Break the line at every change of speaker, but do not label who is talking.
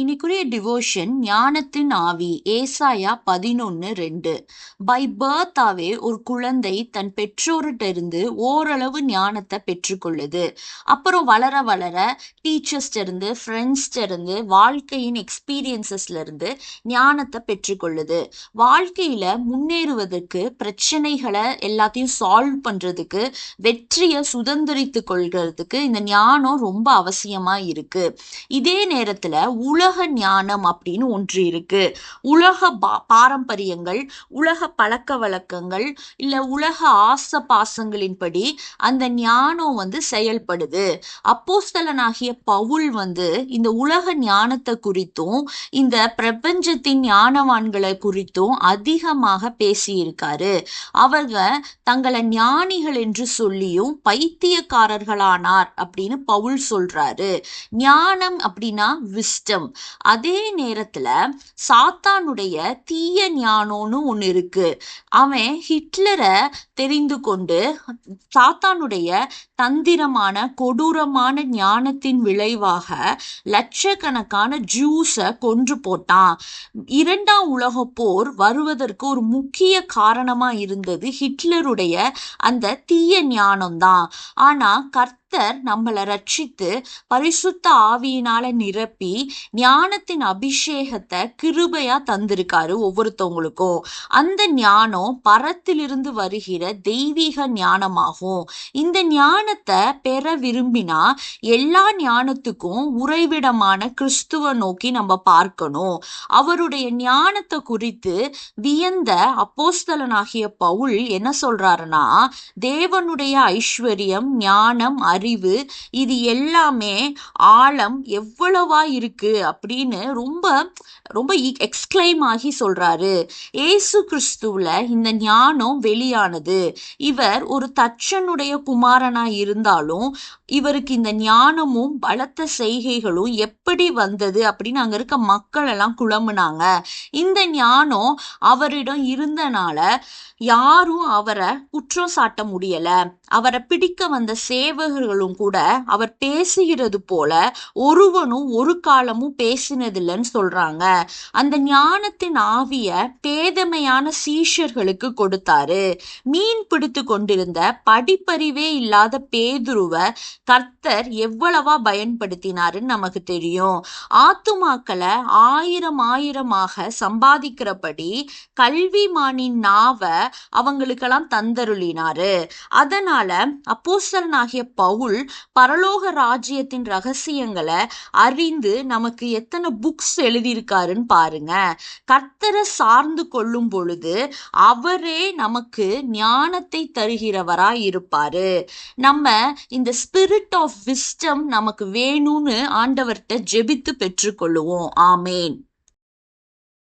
இன்னைக்குரிய devotion ஞானத்தின் ஆவி ஏசாயா பதினொன்று ரெண்டு. பை பர்த்தாவே ஒரு குழந்தை தன் பெற்றோர்கிட்ட இருந்து ஓரளவு ஞானத்தை பெற்றுக்கொள்ளுது. அப்புறம் வளர வளர டீச்சர்ஸ்ட இருந்து ஃப்ரெண்ட்ஸ்ட இருந்து வாழ்க்கையின் எக்ஸ்பீரியன்சஸ்ல இருந்து ஞானத்தை பெற்றுக்கொள்ளுது. வாழ்க்கையில முன்னேறுவதற்கு பிரச்சனைகளை எல்லாத்தையும் சால்வ் பண்றதுக்கு வெற்றியை சுதந்திரித்து கொள்கிறதுக்கு இந்த ஞானம் ரொம்ப அவசியமா இருக்கு. இதே நேரத்துல உலக ஞானம் அப்படின்னு ஒன்று இருக்கு. உலக பா பாரம்பரியங்கள் உலக பழக்க வழக்கங்கள் இல்லை உலக ஆச பாசங்களின்படி அந்த ஞானம் வந்து செயல்படுது. அப்போஸ்தலனாகிய பவுல் வந்து இந்த உலக ஞானத்தை குறித்தும் இந்த பிரபஞ்சத்தின் ஞானவான்களை குறித்தும் அதிகமாக பேசியிருக்காரு. அவர்கள் தங்களை ஞானிகள் என்று சொல்லியும் பைத்தியக்காரர்களானார் அப்படின்னு பவுல் சொல்றாரு. ஞானம் அப்படின்னா விஸ்டம். அதே நேரத்தில் சாத்தானுடைய தீய ஞானம்னு ஒன்று இருக்கு. அவன் ஹிட்லரை தெரிந்து கொண்டு சாத்தானுடைய தந்திரமான கொடூரமான ஞானத்தின் விளைவாக லட்சக்கணக்கான ஜூஸை கொன்று போட்டான். இரண்டாம் உலக போர் வருவதற்கு ஒரு முக்கிய காரணமாக இருந்தது ஹிட்லருடைய அந்த தீய ஞானம் தான் கர்த்த கர்த்தர் நம்மளை ரட்சித்து பரிசுத்த ஆவியினால நிரப்பி ஞானத்தின் அபிஷேகத்தை கிருபையா தந்திருக்காரு ஒவ்வொருத்தவங்களுக்கும். அந்த ஞானம் பரத்திலிருந்து வருகிற தெய்வீக ஞானமாகும். இந்த ஞானத்தை பெற விரும்பினா எல்லா ஞானத்துக்கும் உறைவிடமான கிறிஸ்துவ நோக்கி நம்ம பார்க்கணும். அவருடைய ஞானத்தை குறித்து வியந்த அப்போஸ்தலனாகிய பவுல் என்ன சொல்றாருன்னா தேவனுடைய ஐஸ்வர்யம் ஞானம் அறிவு இது எல்லாமே ஆழம் எவ்வளவா இருக்கு அப்படின்னு ரொம்ப ரொம்ப e, எக்ஸ்கிளைம் ஆகி சொல்றாரு. ஏசு கிறிஸ்துவுல இந்த ஞானம் வெளியானது. இவர் ஒரு தச்சனுடைய குமாரனா இருந்தாலும் இவருக்கு இந்த ஞானமும் பலத்த செய்கைகளும் எப்படி வந்தது அப்படின்னு அங்க இருக்க மக்கள் எல்லாம் குழம்புனாங்க. இந்த ஞானம் அவரிடம் இருந்தனால யாரும் அவரை குற்றம் சாட்ட முடியல. அவரை பிடிக்க வந்த சேவகர்கள் சேவகர்களும் கூட அவர் பேசுகிறது போல ஒருவனும் ஒரு காலமும் பேசினதில்லைன்னு சொல்றாங்க. அந்த ஞானத்தின் ஆவிய பேதமையான சீஷர்களுக்கு கொடுத்தாரு. மீன் பிடித்து கொண்டிருந்த படிப்பறிவே இல்லாத பேதுருவ கர்த்தர் எவ்வளவா பயன்படுத்தினாருன்னு நமக்கு தெரியும். ஆத்துமாக்களை ஆயிரம் ஆயிரமாக சம்பாதிக்கிறபடி கல்விமானின் நாவ அவங்களுக்கெல்லாம் தந்தருளினாரு. அதனால அப்போஸ்தலனாகிய பவுல் பரலோக ராஜ்யத்தின் ரகசியங்களை அறிந்து நமக்கு எத்தனை புக்ஸ் எழுதியிருக்காருன்னு பாருங்க. கர்த்தரை சார்ந்து கொள்ளும் பொழுது அவரே நமக்கு ஞானத்தை தருகிறவராய் இருப்பாரு. நம்ம இந்த ஸ்பிரிட் ஆஃப் விஸ்டம் நமக்கு வேணும்னு ஆண்டவர்கிட்ட ஜெபித்து பெற்றுக்கொள்ளுவோம். ஆமேன்.